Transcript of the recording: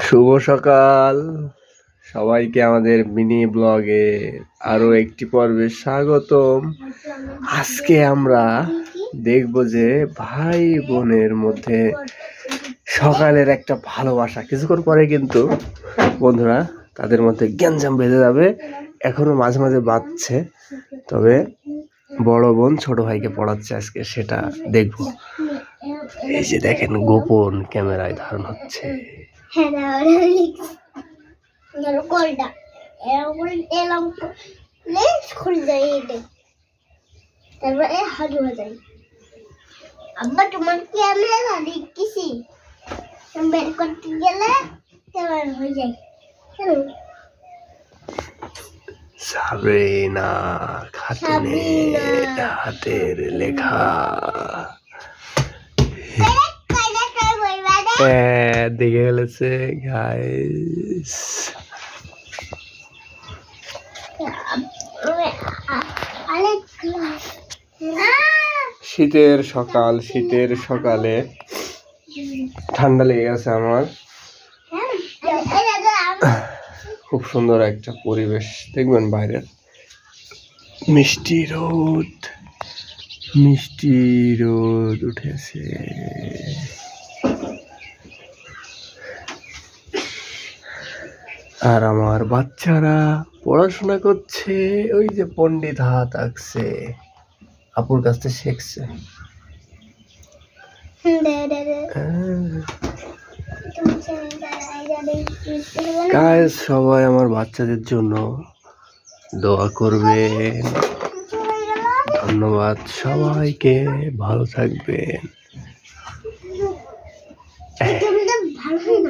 শুভ সকাল। সবাইকে আমাদের মিনি ব্লগে আরও একটি পর্বে স্বাগতম। আজকে আমরা দেখব যে ভাই বোনের মধ্যে সকালের একটা ভালোবাসা। কিছুক্ষণ পরে কিন্তু বন্ধুরা তাদের মধ্যে গ্যাঞ্জাম বেঁধে যাবে। এখনও মাঝে মাঝে বাজছে তবে বড় বোন ছোট ভাইকে পড়াচ্ছে আজকে, সেটা দেখব। এই যে দেখেন গোপন ক্যামেরায় ধারণ হচ্ছে। হ্যাঁ তারপরে হাজু হয়ে যায় আব্বা তোমার ক্যামেরা লিখছি বের করতে গেলে ক্যামেরা হয়ে যায়। সাবরিনা খাতুনের হাতের লেখা। দেখে ফেলেছে গাইস শীতের সকাল, শীতের সকালে ঠান্ডা লেগে গেছে আমার। খুব সুন্দর একটা পরিবেশ। দেখবেন বাইরের মিষ্টি রোদ মিষ্টি রোদ উঠেছে। আর আমার বাচ্চারা পড়াশোনা করছে, ওই যে পণ্ডিত হাত আঁকছে। আপুর কাছ থেকে শিখছে। গাইস সবাই আমার বাচ্চাদের জন্য দোয়া করবেন ধন্যবাদ সবাইকে, ভালো থাকবেন। ভালো হয়ে